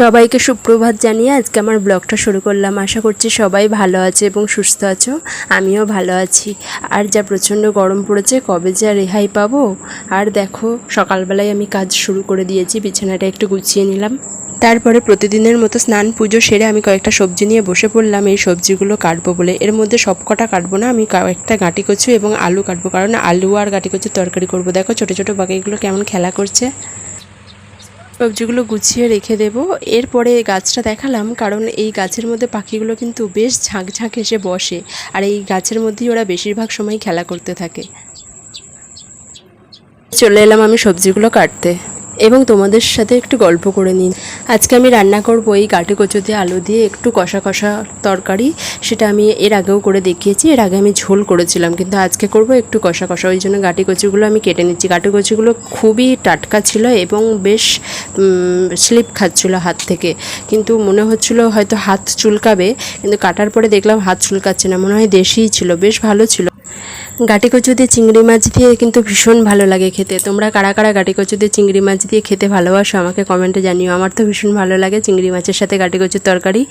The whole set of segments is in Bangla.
সবাইকে সুপ্রভাত জানিয়ে আজকে আমার ব্লগটা শুরু করলাম। আশা করছি সবাই ভালো আছে এবং সুস্থ আছো। আমিও ভালো আছি। আর যা প্রচণ্ড গরম পড়েছে, কবে যা রেহাই পাবো? আর দেখো, সকালবেলায় আমি কাজ শুরু করে দিয়েছি, বিছানাটা একটু গুছিয়ে নিলাম। তারপরে প্রতিদিনের মতো স্নান পুজো সেরে আমি কয়েকটা সবজি নিয়ে বসে পড়লাম। এই সবজিগুলো কাটবো বলে। এর মধ্যে সব কটা কাটবো না, আমি কয়েকটা গাঁটি কচু এবং আলু কাটবো। কারণ আলু আর গাঁটি কচুর তরকারি করব। দেখো, ছোটো ছোটো বাকিগুলো কেমন খেলা করছে। সবজিগুলো গুছিয়ে রেখে দেব। এরপরে গাছটা দেখালাম, কারণ এই গাছের মধ্যে পাখিগুলো কিন্তু বেশ ঝাঁক ঝাঁক এসে বসে, আর এই গাছের মধ্যেই ওরা বেশিরভাগ সময় খেলা করতে থাকে। চলে এলাম আমি সবজিগুলো কাটতে। এবং তোমাদের সাথে একটু গল্প করে নিন। আজকে আমি রান্না করব এই গাটি কচু দিয়ে আলু দিয়ে একটু কষা কষা তরকারি। সেটা আমি এর আগেও করে দেখিয়েছি, এর আগে আমি ঝোল করেছিলাম, কিন্তু আজকে করব একটু কষা কষা। ওই জন্য গাটি কচুগুলো আমি কেটে নিচ্ছি। গাটি কচুগুলো খুবই টাটকা ছিল এবং বেশ স্লিপ খাচ্ছিল হাত থেকে। কিন্তু মনে হচ্ছিল হয়তো হাত চুলকাবে, কিন্তু কাটার পরে দেখলাম হাত চুলকাচ্ছে না, মনে হয় দেশিই ছিল, বেশ ভালো ছিল। গাটি কচু দিয়ে চিংড়ি মাছ দিয়ে কিন্তু ভীষণ ভালো লাগে খেতে। তোমরা কারা কারা গাটি কচু দিয়ে চিংড়ি মাছ দিয়ে খেতে ভালোবাসো আমাকে কমেন্টে জানিও। আমার তো ভীষণ ভালো লাগে চিংড়ি মাছের সাথে গাটি কচুর তরকারি।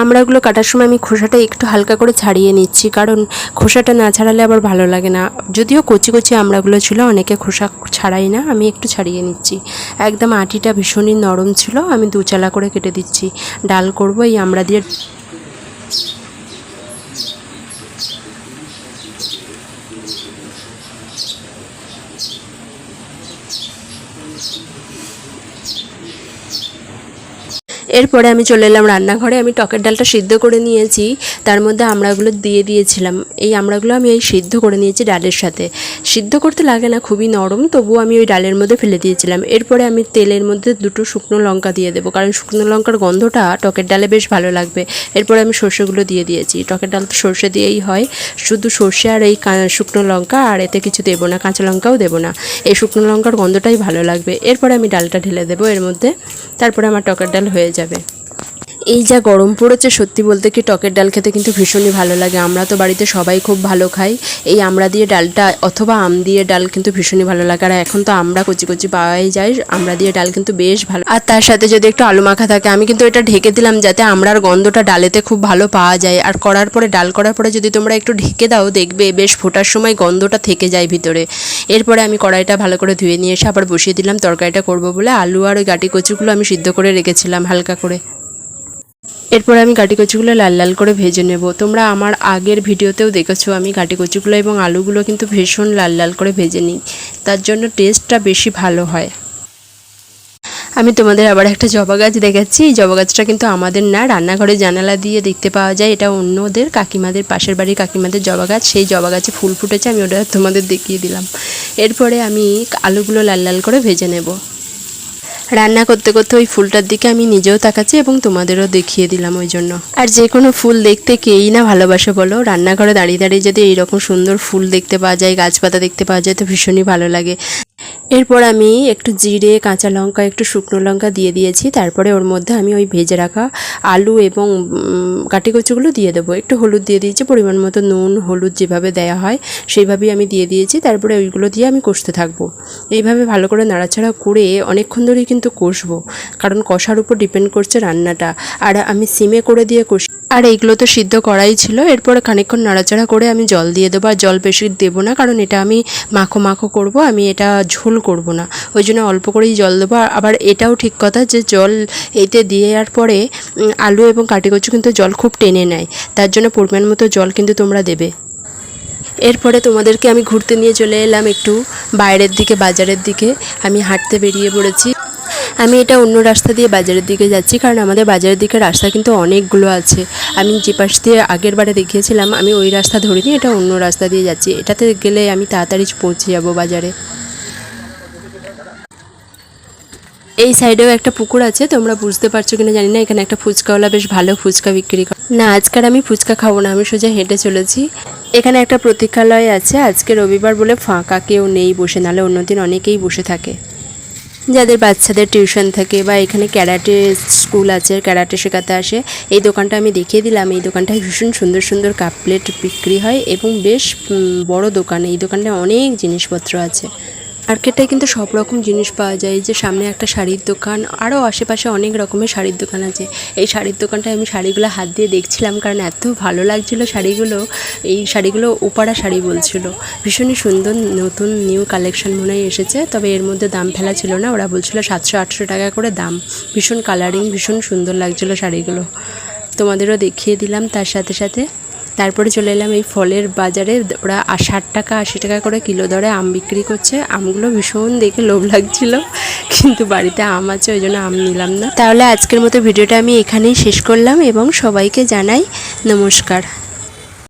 আমড়াগুলো কাটার সময় আমি খোসাটা একটু হালকা করে ছাড়িয়ে নিচ্ছি, কারণ খোসাটা না ছাড়ালে আবার ভালো লাগে না। যদিও কচি কচি আমড়াগুলো ছিল, অনেকে খোসা ছাড়াই না, আমি একটু ছাড়িয়ে নিচ্ছি। একদম আটিটা ভীষণই নরম ছিল, আমি দুচালা করে কেটে দিচ্ছি। ডাল করব এই আমড়া দিয়ে এরপরে আমি চলে এলাম রান্নাঘরে। আমি টকের ডালটা সিদ্ধ করে নিয়েছি। তার মধ্যে আমড়াগুলো দিয়ে দিয়েছিলাম। এই আমড়াগুলো আমি এই সিদ্ধ করে নিয়েছি ডালের সাথে। সিদ্ধ করতে লাগে না, খুবই নরম, তবুও আমি ওই ডালের মধ্যে ফেলে দিয়েছিলাম। এরপরে আমি তেলের মধ্যে দুটো শুকনো লঙ্কা দিয়ে দেবো, কারণ শুকনো লঙ্কার গন্ধটা টকের ডালে বেশ ভালো লাগবে। এরপরে আমি সর্ষেগুলো দিয়ে দিয়েছি। টকের ডাল তো সর্ষে দিয়েই হয়। শুধু সর্ষে আর এই শুকনো লঙ্কা, আর এতে কিছু দেবো না, কাঁচা লঙ্কাও দেবো না। এই শুকনো লঙ্কার গন্ধটাই ভালো লাগবে। এরপরে আমি ডালটা ঢেলে দেবো এর মধ্যে। তারপরে আমার টকের ডাল হয়ে যাবে। যাবে এই যা গরম পড়েছে, সত্যি বলতে কি টকের ডাল খেতে কিন্তু ভীষণই ভালো লাগে। আমরা তো বাড়িতে সবাই খুব ভালো খাই। এই আমড়া দিয়ে ডালটা অথবা আম দিয়ে ডাল কিন্তু ভীষণই ভালো লাগে। আর এখন তো আমরা কচি কচি পাওয়াই যায় আমড়া দিয়ে ডাল কিন্তু বেশ ভালো। আর তার সাথে যদি একটু আলু মাখা থাকে, আমি কিন্তু এটা ঢেকে দিলাম যাতে আমড়ার গন্ধটা ডালেতে খুব ভালো পাওয়া যায়। আর করার পরে, ডাল করার পরে যদি তোমরা একটু ঢেকে দাও, দেখবে বেশ ফোটার সময় গন্ধটা থেকে যায় ভিতরে। এরপরে আমি কড়াইটা ভালো করে ধুয়ে নিয়ে এসে আবার বসিয়ে দিলাম। তরকারিটা করব বলে আলু আর ওই গাটি কচুগুলো আমি সিদ্ধ করে রেখেছিলাম হালকা করে। এরপর আমি গাটি কচুগুলো লাল লাল করে ভেজে নেব। তোমরা আমার আগের ভিডিওতেও দেখেছ আমি গাটি কচুগুলো এবং আলুগুলো কিন্তু ভীষণ লাল লাল করে ভেজে নিই। তার জন্য টেস্টটা বেশি ভালো হয়। আমি তোমাদের আবার একটা জবা গাছ দেখাচ্ছি। এই জবা গাছটা কিন্তু আমাদের না রান্নাঘরে জানালা দিয়ে দেখতে পাওয়া যায়। এটা অন্যদের কাকিমাদের পাশের বাড়ির কাকিমাদের জবা গাছ। সেই জবা গাছে ফুল ফুটেছে, আমি ওটা তোমাদের দেখিয়ে দিলাম। এরপরে আমি আলুগুলো লাল লাল করে ভেজে নেব। রান্না করতে করতে ওই ফুলটার দিকে আমি নিজেও তাকাচ্ছি এবং তোমাদেরও দেখিয়ে দিলাম ওই জন্য। আর যে কোনো ফুল দেখতে কেই না ভালোবাসে বলো। রান্নাঘরে দাঁড়িয়ে দাঁড়িয়ে যদি এইরকম সুন্দর ফুল দেখতে পাওয়া যায়, গাছপাতা দেখতে পাওয়া যায়, তো ভীষণই ভালো লাগে। এরপর আমি একটু জিরে, কাঁচা লঙ্কা, একটু শুকনো লঙ্কা দিয়ে দিয়েছি। তারপরে ওর মধ্যে আমি ওই ভেজে রাখা আলু এবং কাটি কচুগুলো দিয়ে দেবো। একটু হলুদ দিয়ে দিয়েছি, পরিমাণ মতো নুন, হলুদ যেভাবে দেওয়া হয় সেইভাবেই আমি দিয়ে দিয়েছি। তারপরে ওইগুলো দিয়ে আমি কষতে থাকব। এইভাবে ভালো করে নাড়াচাড়া করে অনেকক্ষণ ধরেই কিন্তু কষবো। কারণ কষার উপর ডিপেন্ড করছে রান্নাটা। আর আমি সিমে করে দিয়ে কষি আর এইগুলো তো সিদ্ধ করাই ছিল। এরপরে খানিকক্ষণ নাড়াচাড়া করে আমি জল দিয়ে দেবো আর জল বেশি দেবো না, কারণ এটা আমি মাখো মাখো করব, আমি এটা ঝোল করব না। ওই জন্য অল্প করেই জল দেবো। আবার এটাও ঠিক কথা যে জল এতে দেওয়ার পরে আলু এবং কাটিকচু কিন্তু জল খুব টেনে নেয়। তার জন্য পরিমাণ মতো জল কিন্তু তোমরা দেবে। এরপরে তোমাদেরকে আমি ঘুরতে নিয়ে চলে এলাম একটু বাইরের দিকে, বাজারের দিকে। আমি হাঁটতে বেরিয়ে পড়েছি। আমি এটা অন্য রাস্তা দিয়ে বাজারের দিকে যাচ্ছি, কারণ আমাদের বাজারের দিকে রাস্তা কিন্তু অনেকগুলো আছে। আমি যে পাশ দিয়ে আগের বারে দেখিয়েছিলাম, আমি ওই রাস্তা ধরিনি, এটা অন্য রাস্তা দিয়ে যাচ্ছি। এটাতে গেলে আমি তাড়াতাড়ি পৌঁছে যাব বাজারে। এই সাইডেও একটা পুকুর আছে, তোমরা বুঝতে পারছ কিনা জানি না, এখানে একটা ফুচকাওয়ালা বেশ ভালো ফুচকা বিক্রি করে। না আজকাল আমি ফুচকা খাব না, আমি সোজা হেঁটে চলেছি। এখানে একটা প্রতীক্ষালয় আছে, আজকে রবিবার বলে ফাঁকা কেউ নেই বসে, নাহলে অন্যদিন অনেকেই বসে থাকে। যাদের বাচ্চাদের টিউশন থাকে বা এখানে ক্যারাটে স্কুল আছে, ক্যারাটে শেখাতে আসে, এই দোকানটা আমি দেখিয়ে দিলাম। এই দোকানটায় ভীষণ সুন্দর সুন্দর কাপ প্লেট বিক্রি হয় এবং বেশ বড় দোকান। এই দোকানটায় অনেক জিনিসপত্র আছে। মার্কেটে কিন্তু সব রকম জিনিস পাওয়া যায়। যে সামনে একটা শাড়ির দোকান আরও আশেপাশে অনেক রকমের শাড়ির দোকান আছে। এই শাড়ির দোকানটায় আমি শাড়িগুলো হাত দিয়ে দেখছিলাম কারণ এত ভালো লাগছিল শাড়িগুলো। এই শাড়িগুলো ওপাড়া শাড়ি বলছিল। ভীষণই সুন্দর, নতুন নিউ কালেকশন মনে হয় এসেছে। তবে এর মধ্যে দাম ফেলা ছিল না। ওরা বলছিল সাতশো, আটশো টাকা করে দাম। ভীষণ কালারিং ভীষণ সুন্দর লাগছিল শাড়িগুলো। তোমাদেরও দেখিয়ে দিলাম তার সাথে সাথে। তারপরে চলে এলাম এই ফলের বাজারে। ওরা ষাট টাকা, আশি টাকা করে কিলো দরে আম বিক্রি করছে। আমগুলো ভীষণ দেখে লোভ লাগছিল, কিন্তু বাড়িতে আম আছে, ওই জন্য আম নিলাম না। তাহলে আজকের মতো ভিডিওটা আমি এখানেই শেষ করলাম এবং সবাইকে জানাই নমস্কার।